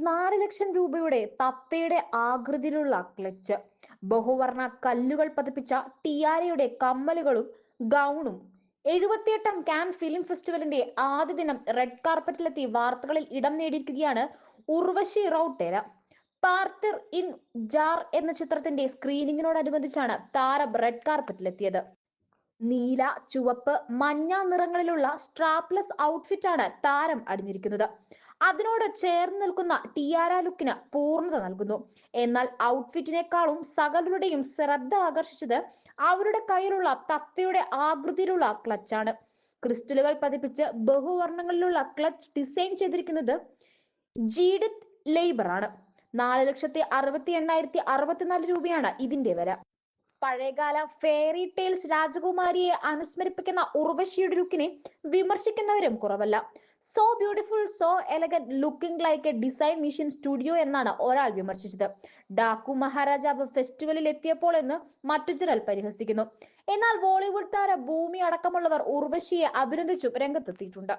നാല് ലക്ഷം രൂപയുടെ തത്തയുടെ ആകൃതിയിലുള്ള ക്ലച്ച്. ബഹുവർണ കല്ലുകൾ പതിപ്പിച്ച ടിയാരയുടെ കമ്മലുകളും ഗൗണും. എഴുപത്തിയെട്ടാം കാൻ ഫിലിം ഫെസ്റ്റിവലിന്റെ ആദ്യ ദിനം റെഡ് കാർപ്പറ്റിലെത്തി വാർത്തകളിൽ ഇടം നേടിയിരിക്കുകയാണ് ഉർവശി റൌട്ടേര പാർത്തിർ ഇൻ ജാർ എന്ന ചിത്രത്തിന്റെ സ്ക്രീനിങ്ങിനോടനുബന്ധിച്ചാണ് താരം റെഡ് കാർപ്പറ്റിലെത്തിയത് നീല ചുവപ്പ് മഞ്ഞ നിറങ്ങളിലുള്ള സ്ട്രാപ്ലെസ് ഔട്ട്ഫിറ്റാണ് താരം അണിഞ്ഞിരിക്കുന്നത്. അതിനോട് ചേർന്ന് നിൽക്കുന്ന ടിയാര ലുക്കിന് പൂർണത നൽകുന്നു. എന്നാൽ ഔട്ട്ഫിറ്റിനേക്കാളും സകലരുടെയും ശ്രദ്ധ ആകർഷിച്ചത് അവരുടെ കയ്യിലുള്ള തത്തയുടെ ആകൃതിയിലുള്ള ക്ലച്ചാണ് ക്രിസ്റ്റലുകൾ പതിപ്പിച്ച് ബഹുവർണങ്ങളിലുള്ള ക്ലച്ച് ഡിസൈൻ ചെയ്തിരിക്കുന്നത് ജീഡിത് ലേബർ ആണ്. നാല് ലക്ഷത്തി അറുപത്തി എണ്ണായിരത്തി അറുപത്തിനാല് രൂപയാണ് ഇതിന്റെ വില. പഴയകാല ഫെയറി ടെയിൽസ് രാജകുമാരിയെ അനുസ്മരിപ്പിക്കുന്ന ഉർവശിയുടെ ലുക്കിനെ വിമർശിക്കുന്നവരും കുറവല്ല. So beautiful so elegant looking like a design mission studio എന്നാണ് ഒരാൾ വിമർശിച്ചത്. ഡാക്കു മഹാരാജാവ് ഫെസ്റ്റിവലിൽ എത്തിയപ്പോൾ എന്ന് മറ്റു ചിലർ പരിഹസിക്കുന്നു. എന്നാൽ ബോളിവുഡ് താര ഭൂമി അടക്കമുള്ളവർ ഉർവശിയെ അഭിനന്ദിച്ചും രംഗത്തെത്തിയിട്ടുണ്ട്.